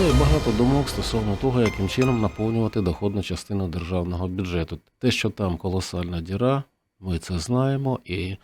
Існує багато думок стосовно того, яким чином наповнювати доходну частину державного бюджету. Те, що там колосальна діра, ми це знаємо, і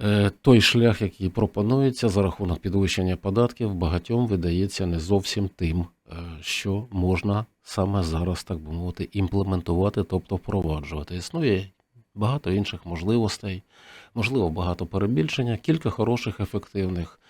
е, той шлях, який пропонується за рахунок підвищення податків, багатьом видається не зовсім тим, е, що можна саме зараз, так би мовити, імплементувати, тобто впроваджувати. Існує багато інших можливостей, можливо, багато перебільшення, кілька хороших, ефективних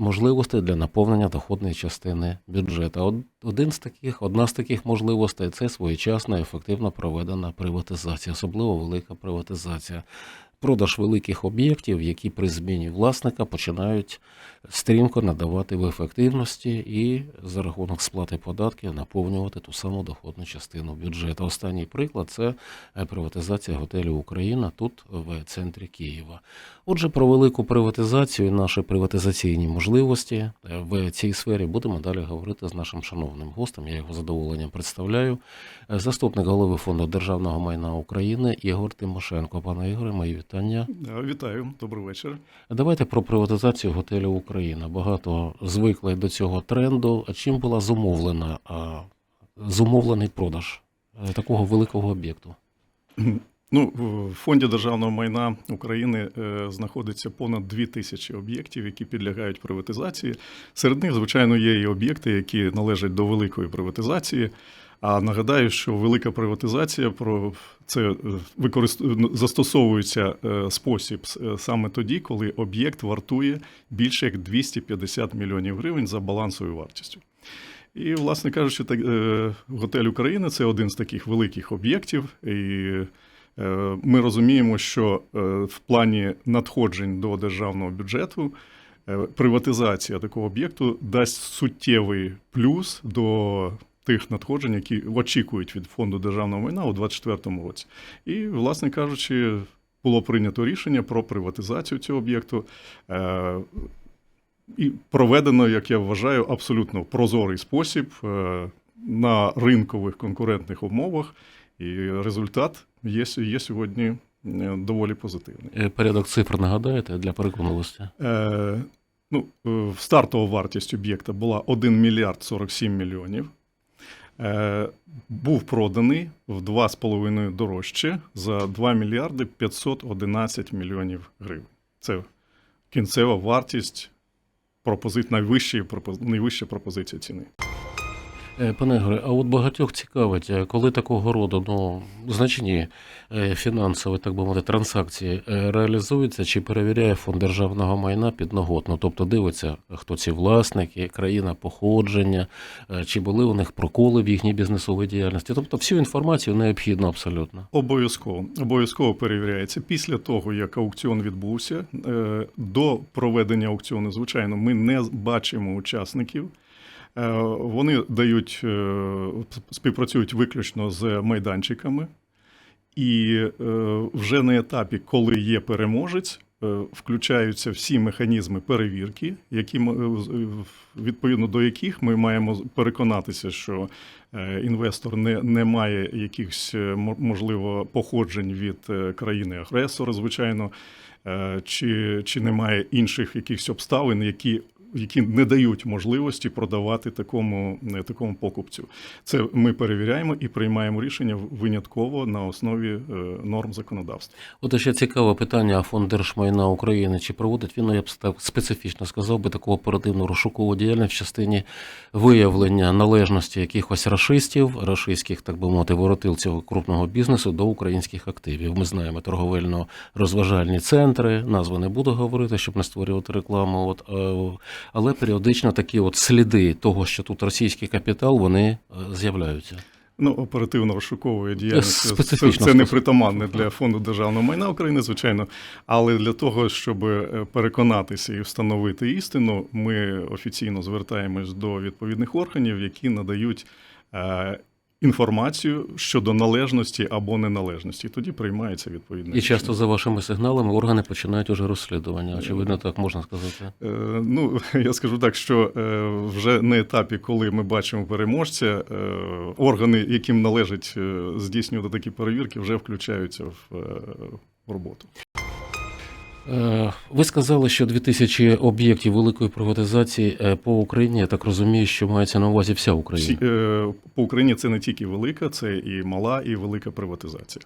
можливостей для наповнення доходної частини бюджету. Од- Один з таких, одна з таких можливостей це своєчасна, ефективно проведена приватизація, особливо велика приватизація. Продаж великих об'єктів, які при зміні власника починають стрімко надавати в ефективності і за рахунок сплати податків наповнювати ту саму доходну частину бюджету. Останній приклад це е, приватизація готелю Україна тут в центрі Києва. Отже, про велику приватизацію і наші приватизаційні можливості е, в цій сфері будемо далі говорити з нашим шановним гостем. Я його задоволенням представляю. Е, Заступник голови фонду державного майна України Ігор Тимошенко. Пане Ігоре, мої вітання. Да, Вітаю, добрий вечір. Давайте про приватизацію готелю Україна. Багато звикли до цього тренду. А чим була зумовлена а, зумовлений продаж е, такого великого об'єкту? Ну, в фонді державного майна України е, знаходиться понад дві тисячі об'єктів, які підлягають приватизації. Серед них, звичайно, є і об'єкти, які належать до великої приватизації. А нагадаю, що велика приватизація про це е, використ... застосовується е, спосіб е, саме тоді, коли об'єкт вартує більше як 250 мільйонів гривень за балансовою вартістю. І, власне кажучи, так, готель України це один з таких великих об'єктів. І ми розуміємо, що в плані надходжень до державного бюджету приватизація такого об'єкту дасть суттєвий плюс до тих надходжень, які очікують від фонду державного майна у 2024 році. І, власне кажучи, було прийнято рішення про приватизацію цього об'єкту. Е, і проведено, як я вважаю, абсолютно прозорий спосіб е, на ринкових конкурентних умовах, і результат є, є сьогодні е, доволі позитивний. Порядок цифр нагадаєте для переконливості? Е, ну, стартова вартість об'єкта була 1 мільярд 47 мільйонів. Е, був проданий в 2,5 дорожче за 2 мільярди 511 мільйонів гривень. Це кінцева вартість пропозит, найвищої, пропоз- найвища пропозиція ціни. Е, Пане Ігоре, а от багатьох цікавить, е, коли такого роду ну, значні е, фінансові, так би мовити, транзакції е, реалізуються, чи перевіряє фонд державного майна підноготно? Тобто дивиться, хто ці власники, країна походження, чи були у них проколи в їхній бізнесовій діяльності. Тобто всю інформацію необхідно абсолютно. Обов'язково обов'язково перевіряється. Після того, як аукціон відбувся, до проведення аукціону, звичайно, ми не бачимо учасників. Е, Вони дають е, співпрацюють виключно з майданчиками, і е, вже на етапі, коли є переможець, включаються всі механізми перевірки, які ми- відповідно до яких ми маємо переконатися, що інвестор не, не має якихось мо- можливо походжень від е, країни-агресора, звичайно, чи, чи немає інших якихось обставин, які. Які не дають можливості продавати такому, е, такому покупцю. Це ми перевіряємо і приймаємо рішення винятково на основі е, норм законодавства. От ще цікаве питання, а фонд держмайна України чи проводить він, ну, я б специфічно сказав би, таку оперативну розшукову діяльність в частині виявлення належності якихось рашистів, рашистських, так би мовити, воротилців крупного бізнесу до українських активів. Ми знаємо торговельно-розважальні центри, назви не буду говорити, щоб не створювати рекламу. От, е, але періодично такі от сліди того, що тут російський капітал, вони е, з'являються. Ну, оперативно-розшукової діяльності це, це не притаманне для фонду державного майна України, звичайно. Але для того, щоб е, переконатися і встановити істину, ми офіційно звертаємось до відповідних органів, які надають е, інформацію щодо належності або неналежності. Тоді приймається відповідне. І часто за вашими сигналами органи починають уже розслідування. Очевидно, так можна сказати. Е, Ну, я скажу так, що е, вже на етапі, коли ми бачимо переможця, е, органи, яким належить е, здійснювати такі перевірки, вже включаються в, е, в роботу. Е, Ви сказали, що 2000 об'єктів великої приватизації е, по Україні. Я так розумію, що мається на увазі вся Україна. Е, по Україні це не тільки велика, це і мала, і велика приватизація.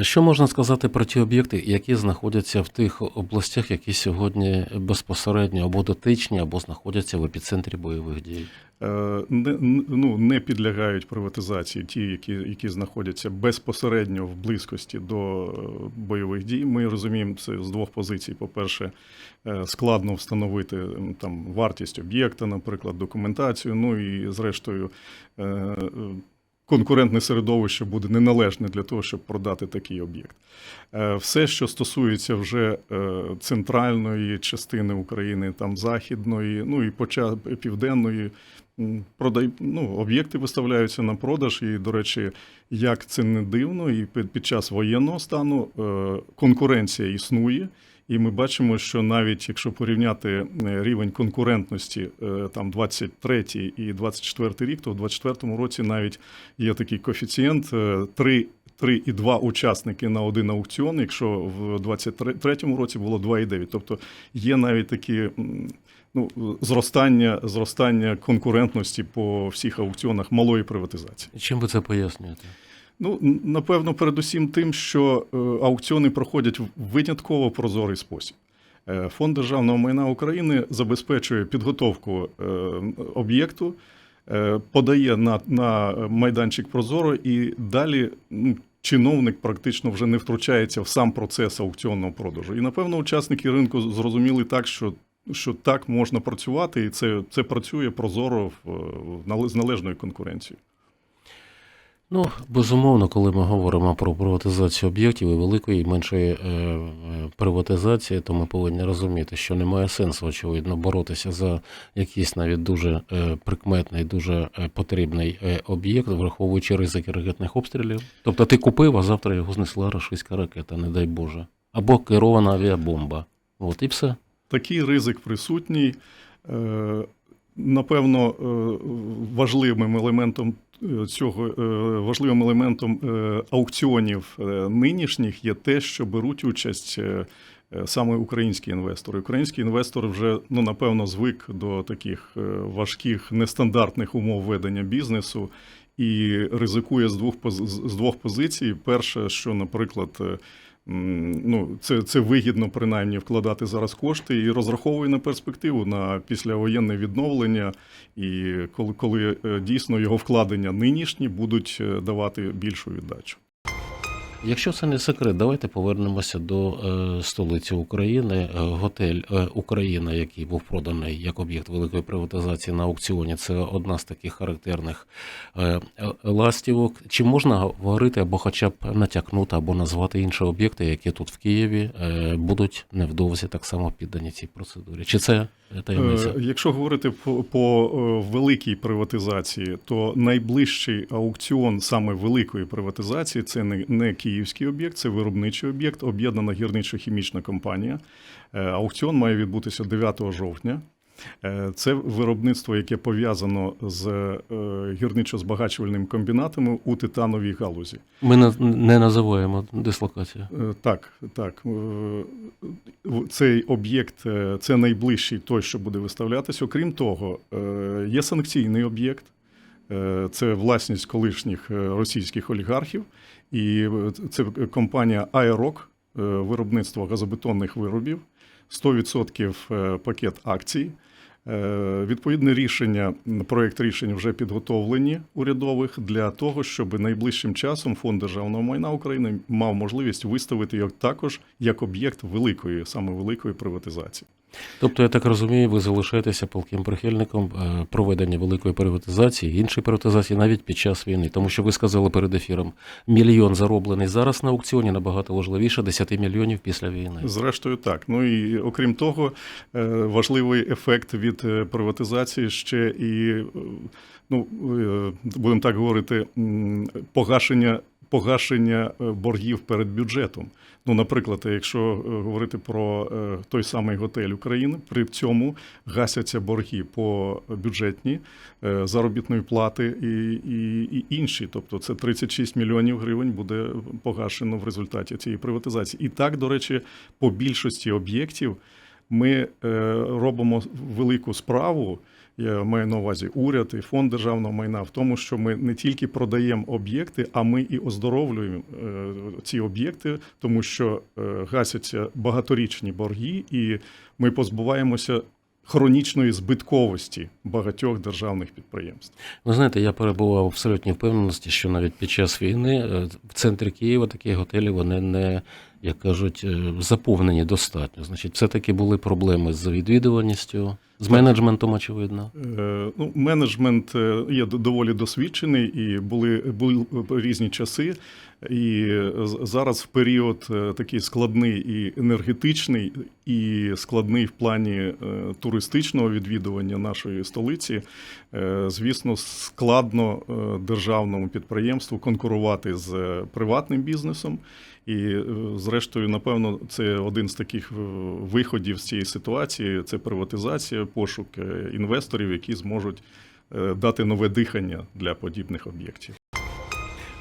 Що можна сказати про ті об'єкти, які знаходяться в тих областях, які сьогодні безпосередньо або дотичні, або знаходяться в епіцентрі бойових дій? Е, Не, ну, не підлягають приватизації ті, які, які знаходяться безпосередньо в близькості до е, бойових дій. Ми розуміємо це з двох позицій. По-перше, е, складно встановити там вартість об'єкта, наприклад, документацію. Ну і зрештою. Конкурентне середовище буде неналежне для того, щоб продати такий об'єкт. Все, що стосується вже центральної частини України, там західної, ну і поча південної, продай, ну, об'єкти виставляються на продаж. І, до речі, як це не дивно, і під, час воєнного стану е, конкуренція існує. І ми бачимо, що навіть якщо порівняти е, рівень конкурентності е, там 23 і 24 рік, то в 24 році навіть є такий коефіцієнт е, 3 3,2 учасники на один аукціон, якщо в 23 році було 2,9. Тобто є навіть такі ну, зростання, зростання конкурентності по всіх аукціонах малої приватизації. Чим ви це пояснюєте? Ну, напевно, передусім тим, що е, аукціони проходять в винятково прозорий спосіб. Е, Фонд державного майна України забезпечує підготовку е, об'єкту, подає на, на майданчик Прозоро і далі ну, чиновник практично вже не втручається в сам процес аукціонного продажу. І напевно учасники ринку зрозуміли так, що. Що так можна працювати, і це, це працює прозоро в, в з належною конкуренцією. Ну, безумовно, коли ми говоримо про приватизацію об'єктів і великої і меншої е, е, приватизації, то ми повинні розуміти, що немає сенсу, очевидно, боротися за якийсь навіть дуже е, прикметний, дуже потрібний об'єкт, враховуючи ризики ракетних обстрілів. Тобто ти купив, а завтра його знесла рашистська ракета, не дай Боже. Або керована авіабомба. От і все. Такий ризик присутній. Напевно, важливим елементом цього е, важливим елементом е, аукціонів е, нинішніх є те, що беруть участь саме українські інвестори. Український інвестор вже ну напевно звик до таких важких нестандартних умов ведення бізнесу і ризикує з двох з двох позицій. Перше, що, наприклад, ну, це, це вигідно принаймні вкладати зараз кошти і розраховує на перспективу на післявоєнне відновлення, і коли, коли е, дійсно його вкладення нинішні будуть е, давати більшу віддачу. Якщо це не секрет, давайте повернемося до е, столиці України. Е, Готель е, Україна, який був проданий як об'єкт великої приватизації на аукціоні, це одна з таких характерних ластівок. Чи можна говорити або хоча б натякнути, або назвати інші об'єкти, які тут в Києві будуть невдовзі так само піддані цій процедурі? Чи це таємниця? Якщо говорити по, по великій приватизації, то найближчий аукціон саме великої приватизації це не, не київський об'єкт, це виробничий об'єкт, об'єднана гірничо-хімічна компанія. Е, Аукціон має відбутися 9 жовтня. Е, Це виробництво, яке пов'язано з е, гірничо-збагачувальним комбінатами у титановій галузі. Ми не називаємо дислокацію. Так, так. Цей об'єкт це найближчий той, що буде виставлятися. Окрім того, є санкційний об'єкт. Е, Це власність колишніх е, російських олігархів, і е, це компанія Аерок, виробництво газобетонних виробів, 100% е, пакет акцій. Відповідне рішення, проєкт рішень вже підготовлені урядових для того, щоб найближчим часом фонд державного майна України мав можливість виставити його також як об'єкт великої, саме великої приватизації. Тобто, я так розумію, ви залишаєтеся палким прихильником е, проведення великої приватизації, іншої приватизації навіть під час війни, тому що ви сказали перед ефіром, мільйон зароблений зараз на аукціоні набагато важливіше 10 мільйонів після війни. Зрештою, так. Ну і окрім того, е, важливий ефект від е, приватизації ще і, ну, будемо так говорити, погашення. погашення боргів перед бюджетом. Ну, наприклад, якщо е, говорити про е, той самий готель України, при цьому гасяться борги по бюджетні е, заробітної плати і, і, і інші. Тобто це 36 мільйонів гривень буде погашено в результаті цієї приватизації. І так, до речі, по більшості об'єктів ми робимо велику справу. Я маю на увазі уряд і фонд державного майна в тому, що ми не тільки продаємо об'єкти, а ми і оздоровлюємо е, ці об'єкти, тому що е, гасяться багаторічні борги, і ми позбуваємося хронічної збитковості багатьох державних підприємств. Ви знаєте, я перебував в абсолютній впевненості, що навіть під час війни е, в центрі Києва такі готелі вони не, як кажуть, е, заповнені достатньо. Значить, все-таки були проблеми з відвідуваністю, з менеджментом, очевидно. Е, Ну, менеджмент є доволі досвідчений, і були, були різні часи. І зараз в період е, такий складний і енергетичний, і складний в плані е, туристичного відвідування нашої столиці. Е, Звісно, складно е, державному підприємству конкурувати з е, приватним бізнесом. І, е, зрештою, напевно, це один з таких е, виходів з цієї ситуації: це приватизація, пошук е, інвесторів, які зможуть е, дати нове дихання для подібних об'єктів.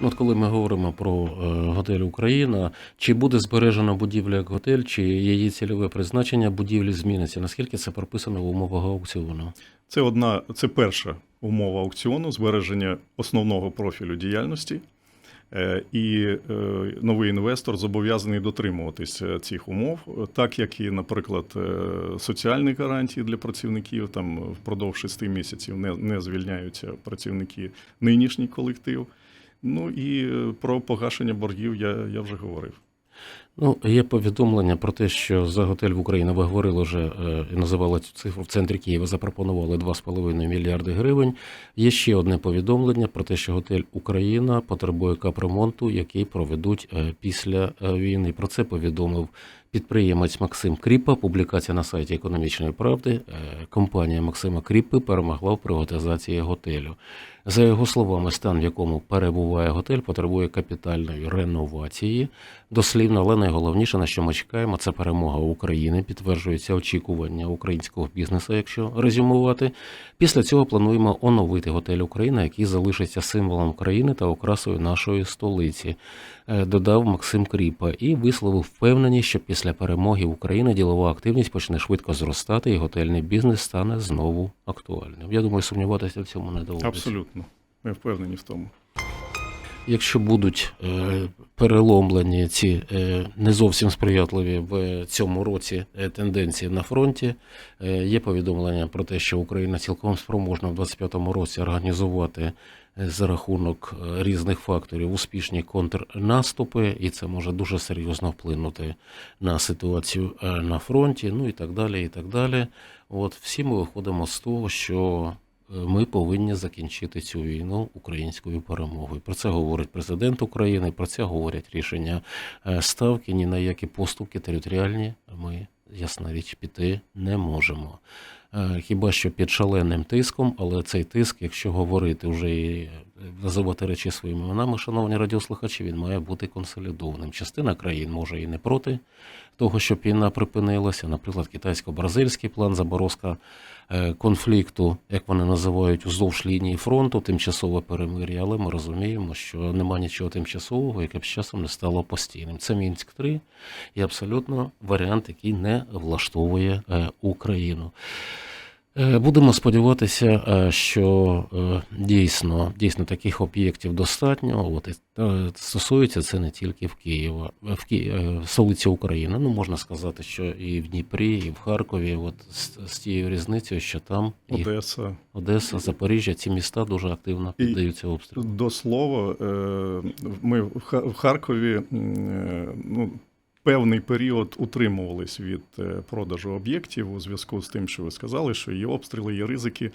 Ну, От коли ми говоримо про е, готель Україна, чи буде збережена будівля як готель, чи її цільове призначення будівлі зміниться? Наскільки це прописано в умовах аукціону? Це одна, це перша умова аукціону збереження основного профілю діяльності. Е, І е, новий інвестор зобов'язаний дотримуватися цих умов, так як і, наприклад, соціальні гарантії для працівників там впродовж шести місяців не, не звільняються працівники нинішній колектив. Ну і е, про погашення боргів я, я вже говорив. Ну, є повідомлення про те, що за готель в Україні ви говорили вже е, і називали цю цифру в центрі Києва, запропонували 2,5 мільярди гривень. Є ще одне повідомлення про те, що готель Україна потребує капремонту, який проведуть е, після війни. Про це повідомив підприємець Максим Кріпа. Публікація на сайті економічної правди. Компанія Максима Кріпи перемогла в приватизації готелю. За його словами, стан, в якому перебуває готель, потребує капітальної реновації. Дослівно, але найголовніше, на що ми чекаємо, це перемога України. Підтверджується очікування українського бізнесу, якщо резюмувати. Після цього плануємо оновити готель Україна, який залишиться символом країни та окрасою нашої столиці. е, Додав Максим Кріпа і висловив впевненість, що після перемоги України ділова активність почне швидко зростати, і готельний бізнес стане знову актуальним. Я думаю, сумніватися в цьому не доводиться. Абсолютно. Ми впевнені в тому. Якщо будуть е, переломлені ці е, не зовсім сприятливі в цьому році е, тенденції на фронті, е, є повідомлення про те, що Україна цілком спроможна в 2025 році організувати е, за рахунок е, різних факторів успішні контрнаступи, і це може дуже серйозно вплинути на ситуацію на фронті, ну і так далі. І так далі. От всі ми виходимо з того, що ми повинні закінчити цю війну українською перемогою. Про це говорить президент України, про це говорять рішення е, ставки. Ні на які поступки територіальні ми, ясна річ, піти не можемо. Е, Хіба що під шаленим тиском, але цей тиск, якщо говорити вже і е, називати речі своїми іменами, шановні радіослухачі, він має бути консолідованим. Частина країн може і не проти того, щоб війна припинилася. Наприклад, китайсько-бразильський план заборозка е, конфлікту, як вони називають, уздовж лінії фронту, тимчасове перемир'я. Але ми розуміємо, що нема нічого тимчасового, яке б з часом не стало постійним. Це мінськ 3 і абсолютно варіант, який не влаштовує е, Україну. Е, Будемо сподіватися, е, що е, дійсно, дійсно таких об'єктів достатньо. От і стосується це не тільки в Києва, в Ки... столиці України. Ну можна сказати, що і в Дніпрі, і в Харкові. От з, з тією різницею, що там і Одеса. Одеса, Запоріжжя, ці міста дуже активно піддаються обстрілу. До слова, ми в Ха- в Харкові ну, певний період утримувались від е, продажу об'єктів у зв'язку з тим, що ви сказали, що є обстріли, є ризики. Е,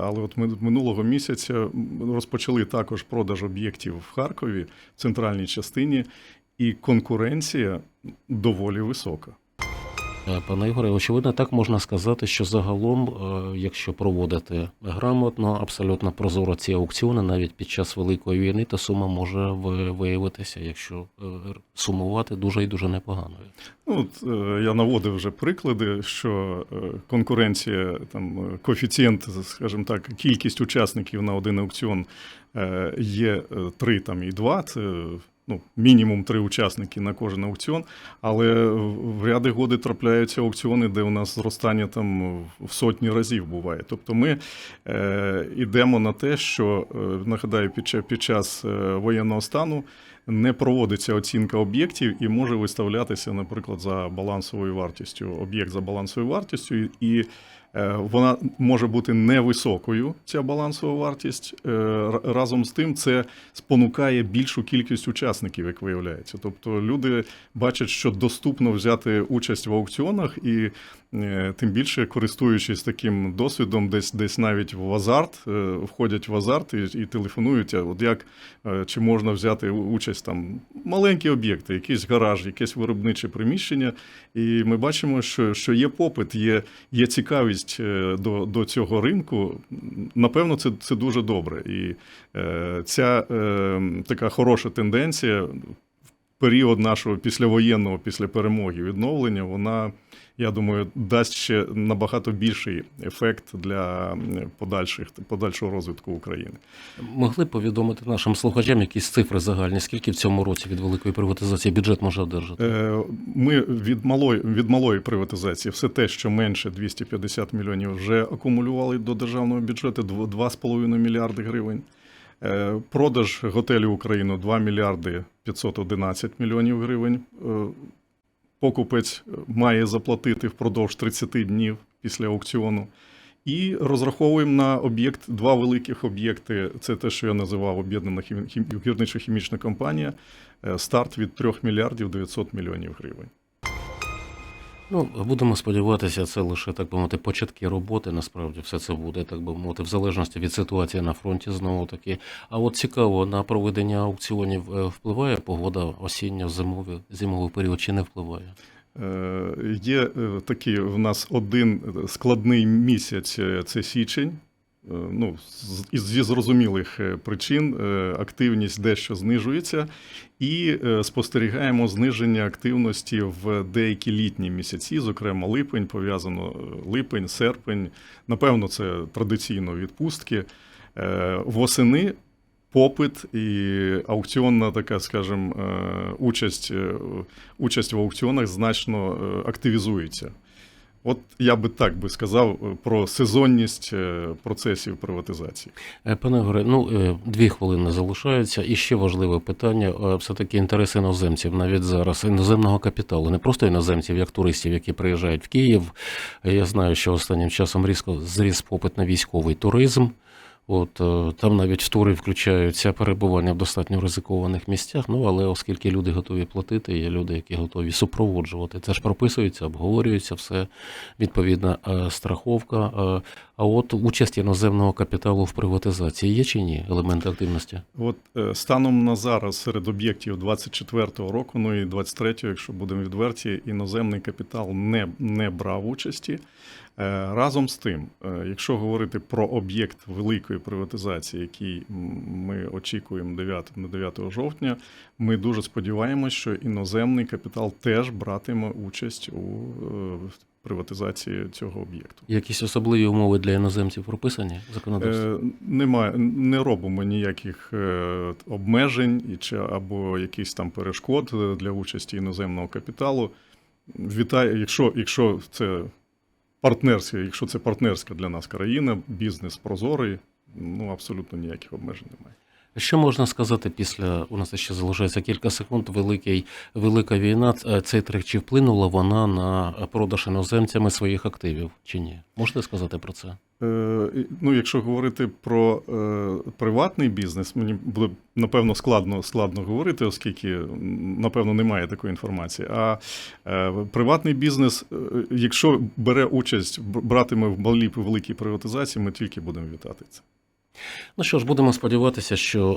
Але от ми минулого місяця розпочали також продаж об'єктів в Харкові, в центральній частині, і конкуренція доволі висока. Е, Пане Ігоре, очевидно, так можна сказати, що загалом, е, якщо проводити грамотно, абсолютно прозоро ці аукціони, навіть під час великої війни, то сума може виявитися, якщо е, сумувати дуже і дуже непоганою. Ну, я наводив вже приклади, що конкуренція, там коефіцієнт, скажімо так, кількість учасників на один аукціон є 3 там, і 2, це ну, мінімум три учасники на кожен аукціон. Але в ряди годи трапляються аукціони, де у нас зростання там в сотні разів буває. Тобто ми е, йдемо на те, що е, нагадаю, під час, під час е, воєнного стану не проводиться оцінка об'єктів і може виставлятися, наприклад, за балансовою вартістю, об'єкт за балансовою вартістю, і- вона може бути невисокою, ця балансова вартість. Е, Разом з тим, це спонукає більшу кількість учасників, як виявляється. Тобто люди бачать, що доступно взяти участь в аукціонах, і е, тим більше користуючись таким досвідом, десь десь навіть в азарт, е, входять в азарт і, і телефонують. От як е, чи можна взяти участь там маленькі об'єкти, якийсь гараж, якесь виробниче приміщення. І ми бачимо, що, що є попит, є, є цікавість е, до, до цього ринку. Напевно, це, це дуже добре. І е, ця е, така хороша тенденція період нашого післявоєнного, після перемоги відновлення, вона, я думаю, дасть ще набагато більший ефект для подальших, подальшого розвитку України. Могли б повідомити нашим слухачам якісь цифри загальні, скільки в цьому році від великої приватизації бюджет може одержати? Е, Ми від малої, від малої приватизації все те, що менше 250 мільйонів, вже акумулювали до державного бюджету дв- 2,5 мільярди гривень. Е, Продаж готелів Україну 2 мільярди 511 мільйонів гривень. Е, Покупець має заплатити впродовж 30 днів після аукціону. І розраховуємо на об'єкт два великих об'єкти. Це те, що я називав об'єднана хім- хім- гірничо-хімічна компанія. Е, Старт від 3 мільярдів 900 мільйонів гривень. Ну, будемо сподіватися, це лише так би мовити, початки роботи. Насправді все це буде, так би мовити, в залежності від ситуації на фронті знову таки. А от цікаво, на проведення аукціонів е, впливає погода осіння, зимові зимовий період чи не впливає? Е, Є е, такий в нас один складний місяць це січень. Е, Ну, зі зрозумілих е, причин е, активність дещо знижується, і спостерігаємо зниження активності в деякі літні місяці, зокрема липень, пов'язано липень, серпень. Напевно, це традиційно відпустки. Восени попит і аукціонна така, скажімо, участь, участь в аукціонах значно активізується. От я би так би сказав е, про сезонність е, процесів приватизації. Е, Пане Горе, ну дві хвилини залишаються. І ще важливе питання: е, все-таки інтерес іноземців навіть зараз іноземного капіталу, не просто іноземців, як туристів, які приїжджають в Київ. Я знаю, що останнім часом різко зріс попит на військовий туризм. От е, там навіть в тури включаються перебування в достатньо ризикованих місцях. Ну але оскільки люди готові платити, є люди, які готові супроводжувати. Це ж прописується, обговорюється все відповідна е, страховка. Е, А от участь іноземного капіталу в приватизації є чи ні елементи активності? От станом на зараз серед об'єктів 24-го року, ну і 23-го, якщо будемо відверті, іноземний капітал не, не брав участі. Е, Разом з тим, е, якщо говорити про об'єкт великої приватизації, який ми очікуємо 9, на 9 жовтня, ми дуже сподіваємося, що іноземний капітал теж братиме участь у е, приватизації цього об'єкту. Якісь особливі умови для іноземців прописані в законодавстві? Немає, не робимо ніяких обмежень чи або якихось там перешкод для участі іноземного капіталу. Вітаю, якщо, якщо це партнерська, якщо це партнерська для нас країна, бізнес прозорий, ну абсолютно ніяких обмежень немає. Що можна сказати після у нас ще залишається кілька секунд. Великий велика війна. Цей трек чи вплинула вона на продаж іноземцями своїх активів чи ні? Можете сказати про це? Е, Ну, якщо говорити про е, приватний бізнес, мені буде напевно складно, складно говорити, оскільки напевно немає такої інформації. А е, приватний бізнес, е, якщо бере участь, братиме в малій великій приватизації, ми тільки будемо вітати це. Ну що ж, будемо сподіватися, що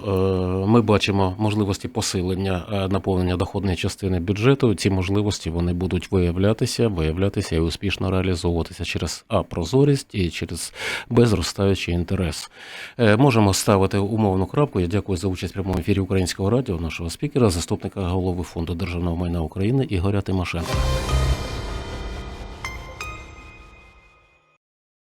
е, ми бачимо можливості посилення е, наповнення доходної частини бюджету. Ці можливості вони будуть виявлятися, виявлятися і успішно реалізовуватися через а прозорість і через безростаючий інтерес. Е, можемо ставити умовну крапку. Я дякую за участь в прямому ефірі Українського радіо, нашого спікера, заступника голови фонду державного майна України Ігоря Тимошенка.